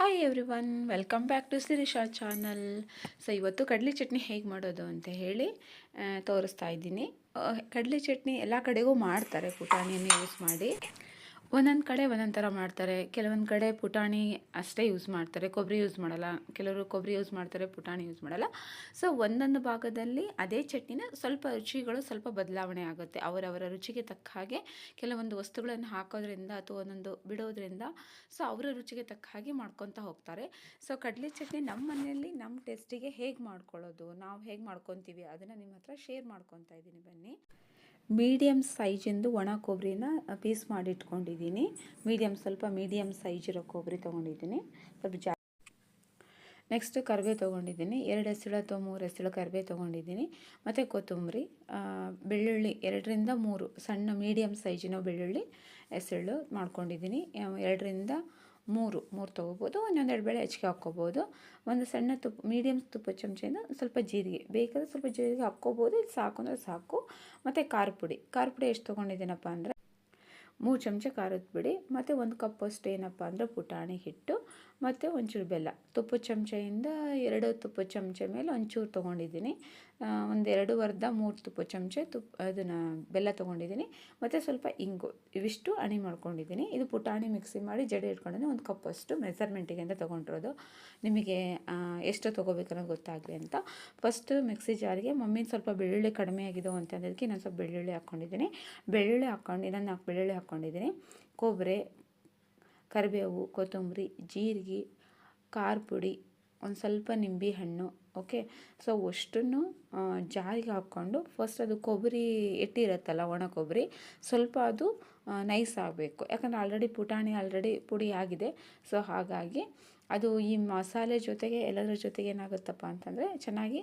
Hi every one welcome back to Sirisha channel so ಇವತ್ತು ಕಡಲೆ ಚಟ್ನಿ ಹೇಗೆ ಮಾಡೋದು ಅಂತ ಹೇಳಿ ತೋರಿಸ್ತಾ ಇದ್ದೀನಿ. ಕಡಲೆ ಚಟ್ನಿ ಎಲ್ಲ ಕಡೆಗೂ ಮಾಡ್ತಾರೆ, ಪುಟಾಣಿಯನ್ನು ಯೂಸ್ ಮಾಡಿ. ಒಂದೊಂದು ಕಡೆ ಒಂದೊಂದು ಥರ ಮಾಡ್ತಾರೆ. ಕೆಲವೊಂದು ಕಡೆ ಪುಟಾಣಿ ಅಷ್ಟೇ ಯೂಸ್ ಮಾಡ್ತಾರೆ. ಕೊಬ್ಬರಿ ಯೂಸ್ ಮಾಡಲ್ಲ. ಕೆಲವರು ಕೊಬ್ಬರಿ ಯೂಸ್ ಮಾಡ್ತಾರೆ, ಪುಟಾಣಿ ಯೂಸ್ ಮಾಡಲ್ಲ. ಸೊ ಒಂದೊಂದು ಭಾಗದಲ್ಲಿ ಅದೇ ಚಟ್ನಿನ ಸ್ವಲ್ಪ ರುಚಿಗಳು ಸ್ವಲ್ಪ ಬದಲಾವಣೆ ಆಗುತ್ತೆ. ಅವರವರ ರುಚಿಗೆ ತಕ್ಕ ಹಾಗೆ ಕೆಲವೊಂದು ವಸ್ತುಗಳನ್ನು ಹಾಕೋದ್ರಿಂದ ಅಥವಾ ಒಂದೊಂದು ಬಿಡೋದ್ರಿಂದ ಸೊ, ಅವರ ರುಚಿಗೆ ತಕ್ಕ ಹಾಗೆ ಮಾಡ್ಕೊತಾ ಹೋಗ್ತಾರೆ. ಸೊ ಕಡಲೆ ಚಟ್ನಿ ನಮ್ಮ ಮನೆಯಲ್ಲಿ ನಮ್ಮ ಟೇಸ್ಟಿಗೆ ಹೇಗೆ ಮಾಡ್ಕೊಳ್ಳೋದು? ನಾವು ಹೇಗೆ ಮಾಡ್ಕೊತೀವಿ? ಅದನ್ನು ನಿಮ್ಮ ಹತ್ರ ಶೇರ್ ಮಾಡ್ಕೊತಾ ಇದ್ದೀನಿ. ಬನ್ನಿ. ಮೀಡಿಯಮ್ ಸೈಜಿಂದು ಒಣ ಕೊಬ್ಬರಿನ ಪೀಸ್ ಮಾಡಿ ಇಟ್ಕೊಂಡಿದ್ದೀನಿ ಮೀಡಿಯಮ್ ಸ್ವಲ್ಪ ಮೀಡಿಯಮ್ ಸೈಜ್ ಇರೋ ಕೊಬ್ಬರಿ ತೊಗೊಂಡಿದ್ದೀನಿ. ಸ್ವಲ್ಪ ಜಾ ನೆಕ್ಸ್ಟ್ ಕರಿಬೇವು ತೊಗೊಂಡಿದ್ದೀನಿ. ಎರಡು ಎಸಳು ಅಥವಾ ಮೂರು ಎಸಳು ಕರಿಬೇವು ತೊಗೊಂಡಿದ್ದೀನಿ. ಮತ್ತು ಕೊತ್ತಂಬರಿ ಬೆಳ್ಳುಳ್ಳಿ ಎರಡರಿಂದ ಮೂರು ಸಣ್ಣ ಮೀಡಿಯಮ್ ಸೈಜಿನ ಬೆಳ್ಳುಳ್ಳಿ ಎಸಳು ಮಾಡ್ಕೊಂಡಿದ್ದೀನಿ. ಎರಡರಿಂದ ಮೂರು ಮೂರು ತೊಗೋಬೋದು, ಒಂದೊಂದೆರಡು ಬೇಳೆ ಹೆಚ್ಚಿಗೆ ಹಾಕ್ಕೋಬೋದು. ಒಂದು ಸಣ್ಣ ತುಪ್ಪ ಮೀಡಿಯಮ್ ತುಪ್ಪ ಚಮಚೆಯಿಂದ ಸ್ವಲ್ಪ ಜೀರಿಗೆ, ಬೇಕಾದ್ರೆ ಸ್ವಲ್ಪ ಜೀರಿಗೆ ಹಾಕ್ಕೋಬೋದು ಇದು ಸಾಕು ಅಂದರೆ ಸಾಕು. ಮತ್ತು ಖಾರ ಪುಡಿ ಖಾರ ಪುಡಿ ಎಷ್ಟು ತೊಗೊಂಡಿದ್ದೀನಪ್ಪ ಅಂದರೆ ಮೂರು ಚಮಚ ಖಾರದ ಪುಡಿ, ಮತ್ತು ಒಂದು ಕಪ್ಪಷ್ಟು ಏನಪ್ಪ ಅಂದರೆ ಪುಟಾಣಿ ಹಿಟ್ಟು, ಮತ್ತು ಒಂಚೂರು ಬೆಲ್ಲ. ತುಪ್ಪ ಚಮಚೆಯಿಂದ ಎರಡು ತುಪ್ಪ ಚಮಚ ಮೇಲೆ ಒಂಚೂರು ತೊಗೊಂಡಿದ್ದೀನಿ. ಒಂದು ಅರ್ಧ ಮೂರು ತುಪ್ಪ ಚಮಚ ತುಪ್ಪ ಅದನ್ನು ಬೆಲ್ಲ ತೊಗೊಂಡಿದ್ದೀನಿ. ಮತ್ತು ಸ್ವಲ್ಪ ಇಂಗು, ಇವಿಷ್ಟು ಅಣಿ ಮಾಡ್ಕೊಂಡಿದ್ದೀನಿ. ಇದು ಪುಟಾಣಿ ಮಿಕ್ಸಿ ಮಾಡಿ ಜಡೆ ಇಟ್ಕೊಂಡಿದ್ದೀನಿ ಒಂದು ಕಪ್ಪಷ್ಟು ಮೆಸರ್ಮೆಂಟಿಗೆ ಅಂತ ತೊಗೊಂಡಿರೋದು. ನಿಮಗೆ ಎಷ್ಟು ತೊಗೋಬೇಕು ಅನ್ನೋದು ಗೊತ್ತಾಗಲಿ ಅಂತ. ಫಸ್ಟು ಮಿಕ್ಸಿ ಜಾರಿಗೆ ಮಮ್ಮಿನ ಸ್ವಲ್ಪ ಬೆಳ್ಳುಳ್ಳಿ ಕಡಿಮೆ ಆಗಿದೆ ಅಂತ ನಾನು ಸ್ವಲ್ಪ ಬೆಳ್ಳುಳ್ಳಿ ಹಾಕ್ಕೊಂಡಿದ್ದೀನಿ ಬೆಳ್ಳುಳ್ಳಿ ಹಾಕ್ಕೊಂಡು ಇದನ್ನು ನಾಲ್ಕು ಬೆಳ್ಳುಳ್ಳಿ ಹಾಕ್ಕೊಂಡಿದ್ದೀನಿ ಕೊಬ್ಬರಿ, ಕರಿಬೇವು, ಕೊತ್ತಂಬರಿ, ಜೀರಿಗೆ, ಖಾರ ಪುಡಿ, ಒಂದು ಸ್ವಲ್ಪ ನಿಂಬೆ ಹಣ್ಣು ಓಕೆ? ಸೊ ಅಷ್ಟನ್ನು ಜಾರಿಗೆ ಹಾಕ್ಕೊಂಡು ಫಸ್ಟ್ ಅದು ಕೊಬ್ಬರಿ ಇಟ್ಟಿರುತ್ತಲ್ಲ ಒಣ ಕೊಬ್ಬರಿ, ಸ್ವಲ್ಪ ಅದು ನೈಸ್ ಆಗಬೇಕು. ಯಾಕಂದರೆ ಆಲ್ರೆಡಿ ಪುಟಾಣಿ ಆಲ್ರೆಡಿ ಪುಡಿ ಆಗಿದೆ. ಸೊ ಹಾಗಾಗಿ ಅದು ಈ ಮಸಾಲೆ ಜೊತೆಗೆ ಎಲ್ಲರ ಜೊತೆಗೆ ಏನಾಗುತ್ತಪ್ಪ ಅಂತಂದರೆ ಚೆನ್ನಾಗಿ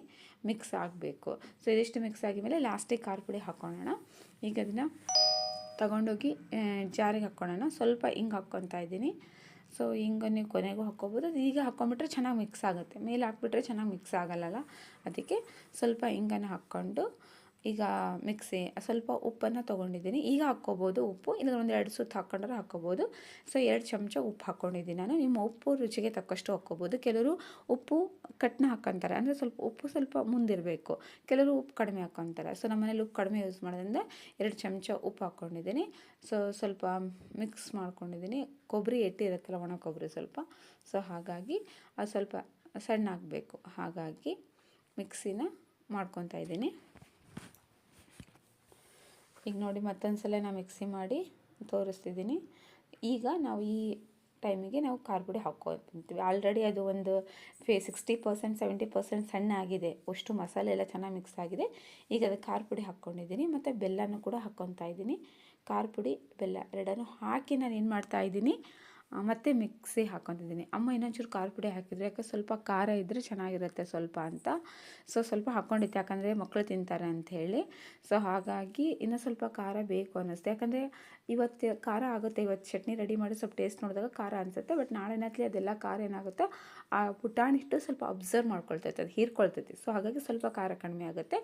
ಮಿಕ್ಸ್ ಆಗಬೇಕು. ಸೊ ಇದಿಷ್ಟು ಮಿಕ್ಸ್ ಆಗಿದ್ಮೇಲೆ ಲಾಸ್ಟಿಗೆ ಖಾರ ಪುಡಿ ಹಾಕ್ಕೊಳ್ಳೋಣ. ಈಗ ಅದನ್ನು ತಗೊಂಡೋಗಿ ಜಾರಿಗೆ ಹಾಕ್ಕೊಳ್ಳೋಣ. ಸ್ವಲ್ಪ ಹಿಂಗೆ ಹಾಕ್ಕೊತಾ ಇದ್ದೀನಿ. ಸೊ ಹಿಂಗೆ ನೀವು ಕೊನೆಗೂ ಹಾಕ್ಕೊಬೋದು. ಈಗ ಹಾಕ್ಕೊಂಬಿಟ್ರೆ ಚೆನ್ನಾಗಿ ಮಿಕ್ಸ್ ಆಗುತ್ತೆ. ಮೇಲೆ ಹಾಕ್ಬಿಟ್ರೆ ಚೆನ್ನಾಗಿ ಮಿಕ್ಸ್ ಆಗಲ್ಲಲ್ಲ? ಅದಕ್ಕೆ ಸ್ವಲ್ಪ ಹಿಂಗನೇ ಹಾಕ್ಕೊಂಡು ಈಗ ಮಿಕ್ಸಿ ಸ್ವಲ್ಪ ಉಪ್ಪನ್ನು ತೊಗೊಂಡಿದ್ದೀನಿ. ಈಗ ಹಾಕ್ಕೋಬೋದು ಉಪ್ಪು ಇಲ್ಲ ಒಂದು ಎರಡು ಸುತ್ತು ಹಾಕ್ಕೊಂಡ್ರೆ ಹಾಕ್ಕೋಬೋದು. ಸೊ ಎರಡು ಚಮಚ ಉಪ್ಪು ಹಾಕ್ಕೊಂಡಿದ್ದೀನಿ ನಾನು. ನಿಮ್ಮ ಉಪ್ಪು ರುಚಿಗೆ ತಕ್ಕಷ್ಟು ಹಾಕ್ಕೋಬೋದು. ಕೆಲವರು ಉಪ್ಪು ಕಟ್ನ ಹಾಕ್ಕೊಂತಾರೆ ಅಂದರೆ ಸ್ವಲ್ಪ ಉಪ್ಪು ಸ್ವಲ್ಪ ಮುಂದಿರಬೇಕು. ಕೆಲವರು ಉಪ್ಪು ಕಡಿಮೆ ಹಾಕ್ಕೊತಾರೆ ಸೊ ನಮ್ಮ ಮನೇಲಿ ಉಪ್ಪು ಕಡಿಮೆ ಯೂಸ್ ಮಾಡೋದ್ರಿಂದ ಎರಡು ಚಮಚ ಉಪ್ಪು ಹಾಕ್ಕೊಂಡಿದ್ದೀನಿ ಸೊ ಸ್ವಲ್ಪ ಮಿಕ್ಸ್ ಮಾಡ್ಕೊಂಡಿದ್ದೀನಿ. ಕೊಬ್ಬರಿ ಎಟ್ಟಿರುತ್ತಲ್ಲ ಒಣ ಕೊಬ್ಬರಿ ಸ್ವಲ್ಪ. ಸೊ ಹಾಗಾಗಿ ಅದು ಸ್ವಲ್ಪ ಸಣ್ಣ ಆಗಬೇಕು. ಹಾಗಾಗಿ ಮಿಕ್ಸಿನ ಮಾಡ್ಕೊತಾ ಇದ್ದೀನಿ. ಈಗ ನೋಡಿ ಮತ್ತೊಂದು ಸಲ ನಾನು ಮಿಕ್ಸಿ ಮಾಡಿ ತೋರಿಸ್ತಿದ್ದೀನಿ ಈಗ ನಾವು ಈ ಟೈಮಿಗೆ ನಾವು ಖಾರ ಪುಡಿ ಹಾಕ್ಕೊತೀವಿ ಆಲ್ರೆಡಿ ಅದು ಒಂದು ಫೇ ಸಿಕ್ಸ್ಟಿ ಪರ್ಸೆಂಟ್ ಸೆವೆಂಟಿ ಪರ್ಸೆಂಟ್ ಸಣ್ಣ ಆಗಿದೆ. ಅಷ್ಟು ಮಸಾಲೆ ಎಲ್ಲ ಚೆನ್ನಾಗಿ ಮಿಕ್ಸ್ ಆಗಿದೆ. ಈಗ ಅದು ಖಾರ ಪುಡಿ ಹಾಕ್ಕೊಂಡಿದ್ದೀನಿ ಮತ್ತು ಬೆಲ್ಲನೂ ಕೂಡ ಹಾಕ್ಕೊತಾ ಇದ್ದೀನಿ ಖಾರ ಪುಡಿ ಬೆಲ್ಲ ಎರಡನ್ನೂ ಹಾಕಿ ನಾನು ಏನು ಮಾಡ್ತಾ ಇದ್ದೀನಿ ಆ, ಮತ್ತೆ ಮಿಕ್ಸಿ ಹಾಕ್ಕೊತಿದ್ದೀನಿ ಅಮ್ಮ ಇನ್ನೊಂಚೂರು ಖಾರ ಪುಡಿ ಹಾಕಿದರೆ ಯಾಕೆ ಸ್ವಲ್ಪ ಖಾರ ಇದ್ದರೆ ಚೆನ್ನಾಗಿರುತ್ತೆ ಸ್ವಲ್ಪ ಅಂತ. ಸೊ ಸ್ವಲ್ಪ ಹಾಕ್ಕೊಂಡಿದ್ದೆ ಯಾಕಂದರೆ ಮಕ್ಕಳು ತಿಂತಾರೆ ಅಂತ ಹೇಳಿ. ಸೊ ಹಾಗಾಗಿ ಇನ್ನೂ ಸ್ವಲ್ಪ ಖಾರ ಬೇಕು ಅನ್ನಿಸ್ತು. ಯಾಕಂದರೆ ಇವತ್ತು ಖಾರ ಆಗುತ್ತೆ, ಇವತ್ತು ಚಟ್ನಿ ರೆಡಿ ಮಾಡಿ ಸ್ವಲ್ಪ ಟೇಸ್ಟ್ ನೋಡಿದಾಗ ಖಾರ ಅನಿಸುತ್ತೆ. ಬಟ್ ನಾಳೆ ನಾತ್ಲಿ ಅದೆಲ್ಲ ಖಾರ ಏನಾಗುತ್ತೆ, ಆ ಪುಟಾಣಿ ಹಿಟ್ಟು ಸ್ವಲ್ಪ ಅಬ್ಸರ್ವ್ ಮಾಡ್ಕೊಳ್ತೈತೆ, ಅದು ಹೀರ್ಕೊಳ್ತೈತಿ. ಸೊ ಹಾಗಾಗಿ ಸ್ವಲ್ಪ ಖಾರ ಕಡಿಮೆ ಆಗುತ್ತೆ.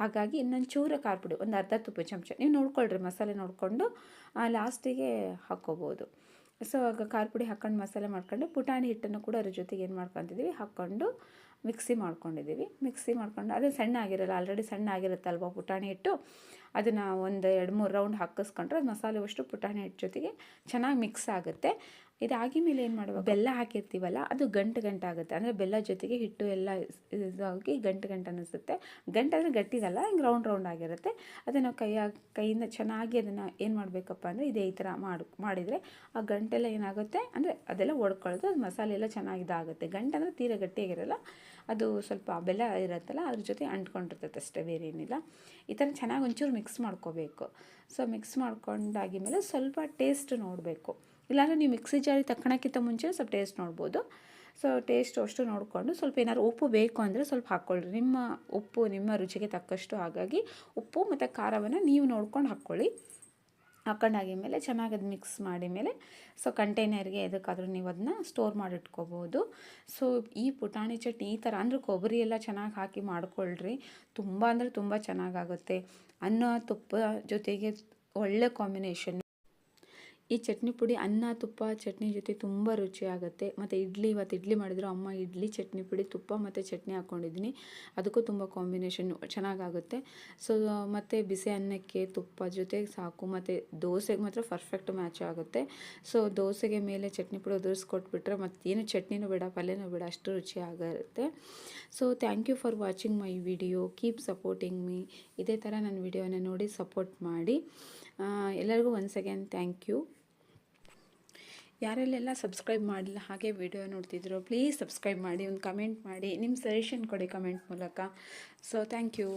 ಹಾಗಾಗಿ ಇನ್ನೊಂದು ಚೂರ ಖಾರ ಪುಡಿ, ಒಂದು ಅರ್ಧ ತುಪ್ಪ ಚಮಚ. ನೀವು ನೋಡ್ಕೊಳ್ರಿ, ಮಸಾಲೆ ನೋಡಿಕೊಂಡು ಲಾಸ್ಟಿಗೆ ಹಾಕ್ಕೋಬೋದು. ಸೊ ಆಗ ಖಾರ ಪುಡಿ ಹಾಕ್ಕೊಂಡು ಮಸಾಲೆ ಮಾಡ್ಕೊಂಡು ಪುಟಾಣಿ ಹಿಟ್ಟನ್ನು ಕೂಡ ಅದ್ರ ಜೊತೆಗೆ ಏನು ಮಾಡ್ಕೊತಿದ್ದೀವಿ ಹಾಕ್ಕೊಂಡು ಮಿಕ್ಸಿ ಮಾಡ್ಕೊಂಡಿದ್ದೀವಿ ಮಿಕ್ಸಿ ಮಾಡ್ಕೊಂಡು ಅದು ಸಣ್ಣ ಆಗಿರಲ್ಲ ಆಲ್ರೆಡಿ ಸಣ್ಣ ಆಗಿರುತ್ತಲ್ವ ಪುಟಾಣಿ ಹಿಟ್ಟು? ಅದನ್ನು ಒಂದು ಎರಡು ಮೂರು ರೌಂಡ್ ಹಾಕಿಸ್ಕೊಂಡ್ರೆ ಅದು ಮಸಾಲೆ ಅಷ್ಟು ಪುಟಾಣಿ ಹಿಟ್ಟು ಜೊತೆಗೆ ಚೆನ್ನಾಗಿ ಮಿಕ್ಸ್ ಆಗುತ್ತೆ. ಇದಾಗಿ ಮೇಲೆ ಏನು ಮಾಡಬೇಕು? ಬೆಲ್ಲ ಹಾಕಿರ್ತೀವಲ್ಲ, ಅದು ಗಂಟು ಗಂಟಾಗುತ್ತೆ ಅಂದರೆ ಬೆಲ್ಲ ಜೊತೆಗೆ ಹಿಟ್ಟು ಎಲ್ಲ ಇದಾಗಿ ಗಂಟು ಗಂಟು ಅನ್ನಿಸುತ್ತೆ ಗಂಟು ಅಂದರೆ ಗಟ್ಟಿರಲ್ಲ ಹಿಂಗೆ ರೌಂಡ್ ರೌಂಡ್ ಆಗಿರುತ್ತೆ. ಅದನ್ನು ಕೈಯ, ಕೈಯಿಂದ ಚೆನ್ನಾಗಿ ಅದನ್ನು ಏನು ಮಾಡಬೇಕಪ್ಪ ಅಂದರೆ ಇದೇ ಈ ಥರ ಮಾಡು, ಮಾಡಿದರೆ ಆ ಗಂಟೆಲ್ಲ ಏನಾಗುತ್ತೆ? ಅಂದರೆ ಅದೆಲ್ಲ ಒಡ್ಕೊಳ್ಳೋದು ಅದು ಮಸಾಲೆ ಎಲ್ಲ ಚೆನ್ನಾಗಿ ಇದಾಗುತ್ತೆ. ಗಂಟು ಅಂದರೆ ತೀರ ಗಟ್ಟಿಯಾಗಿರಲ್ಲ, ಅದು ಸ್ವಲ್ಪ ಬೆಲ್ಲ ಇರುತ್ತಲ್ಲ, ಅದ್ರ ಜೊತೆ ಅಂಟ್ಕೊಂಡಿರ್ತೈತೆ ಅಷ್ಟೇ ಬೇರೆ ಏನಿಲ್ಲ ಈ ಥರ ಚೆನ್ನಾಗಿ ಒಂಚೂರು ಮಿಕ್ಸ್ ಮಾಡ್ಕೋಬೇಕು. ಸೊ ಮಿಕ್ಸ್ ಮಾಡ್ಕೊಂಡಾಗಿದ್ಮೇಲೆ ಸ್ವಲ್ಪ ಟೇಸ್ಟ್ ನೋಡಬೇಕು. ಇಲ್ಲಾಂದರೆ ನೀವು ಮಿಕ್ಸಿ ಜಾರಿ ತಕ್ಕಣಕ್ಕಿಂತ ಮುಂಚೆ ಸ್ವಲ್ಪ ಟೇಸ್ಟ್ ನೋಡ್ಬೋದು. ಸೊ ಟೇಸ್ಟ್ ಅಷ್ಟು ನೋಡಿಕೊಂಡು ಸ್ವಲ್ಪ ಏನಾದ್ರು ಉಪ್ಪು ಬೇಕು ಅಂದರೆ ಸ್ವಲ್ಪ ಹಾಕ್ಕೊಳ್ಳಿ. ನಿಮ್ಮ ಉಪ್ಪು, ನಿಮ್ಮ ರುಚಿಗೆ ತಕ್ಕಷ್ಟು ಹಾಗಾಗಿ ಉಪ್ಪು ಮತ್ತು ಖಾರವನ್ನು ನೀವು ನೋಡ್ಕೊಂಡು ಹಾಕ್ಕೊಳ್ಳಿ. ಹಾಕೊಂಡಾಗಿದ್ಮೇಲೆ ಚೆನ್ನಾಗಿ ಅದು ಮಿಕ್ಸ್ ಮಾಡಿದ್ಮೇಲೆ ಸೊ ಕಂಟೈನರ್ಗೆ ಎದಕ್ಕಾದರೂ ನೀವು ಅದನ್ನ ಸ್ಟೋರ್ ಮಾಡಿಟ್ಕೋಬೋದು. ಸೊ ಈ ಪುಟಾಣಿ ಚಟ್ನಿ ಈ ಥರ ಅಂದರೆ ಕೊಬ್ಬರಿ ಎಲ್ಲ ಚೆನ್ನಾಗಿ ಹಾಕಿ ಮಾಡ್ಕೊಳ್ರಿ. ತುಂಬ ಅಂದರೆ ತುಂಬ ಚೆನ್ನಾಗಾಗುತ್ತೆ. ಅನ್ನ ತುಪ್ಪ ಜೊತೆಗೆ ಒಳ್ಳೆ ಕಾಂಬಿನೇಷನ್ ಈ ಚಟ್ನಿ ಪುಡಿ ಅನ್ನ, ತುಪ್ಪ, ಚಟ್ನಿ ಜೊತೆ ತುಂಬ ರುಚಿಯಾಗುತ್ತೆ. ಮತ್ತು ಇಡ್ಲಿ, ಇವತ್ತು ಇಡ್ಲಿ ಮಾಡಿದ್ರು, ಅಮ್ಮ ಇಡ್ಲಿ, ಚಟ್ನಿ ಪುಡಿ, ತುಪ್ಪ ಮತ್ತು ಚಟ್ನಿ ಹಾಕ್ಕೊಂಡಿದ್ದೀನಿ ಅದಕ್ಕೂ ತುಂಬ ಕಾಂಬಿನೇಷನ್ ಚೆನ್ನಾಗಾಗುತ್ತೆ. ಸೊ ಮತ್ತು ಬಿಸಿ ಅನ್ನಕ್ಕೆ ತುಪ್ಪ ಜೊತೆ ಸಾಕು. ಮತ್ತು ದೋಸೆಗೆ ಮಾತ್ರ ಪರ್ಫೆಕ್ಟ್ ಮ್ಯಾಚ್ ಆಗುತ್ತೆ. ಸೊ ದೋಸೆಗೆ ಮೇಲೆ ಚಟ್ನಿ ಪುಡಿ ಉದುರಿಸ್ಕೊಟ್ಬಿಟ್ರೆ ಮತ್ತೇನು ಚಟ್ನಿನೂ ಬೇಡ, ಪಲ್ಯನೂ ಬೇಡ, ಅಷ್ಟು ರುಚಿ ಆಗುತ್ತೆ so thank you for watching my video keep supporting me ಇದೇ ಥರ ನನ್ನ ವಿಡಿಯೋನ ನೋಡಿ ಸಪೋರ್ಟ್ ಮಾಡಿ. ಎಲ್ಲರಿಗೂ ಒನ್ಸ್ ಅಗೇನ್ ಥ್ಯಾಂಕ್ ಯು ಯಾರೆಲ್ಲೆಲ್ಲ ಸಬ್ಸ್ಕ್ರೈಬ್ ಮಾಡಿಲ್ಲ, ಹಾಗೆ ವಿಡಿಯೋ ನೋಡ್ತಿದ್ರು ಪ್ಲೀಸ್ ಸಬ್ಸ್ಕ್ರೈಬ್ ಮಾಡಿ, ಒಂದು ಕಮೆಂಟ್ ಮಾಡಿ ನಿಮ್ಮ ಸಜೆಷನ್ ಕೊಡಿ ಕಮೆಂಟ್ ಮೂಲಕ. So thank you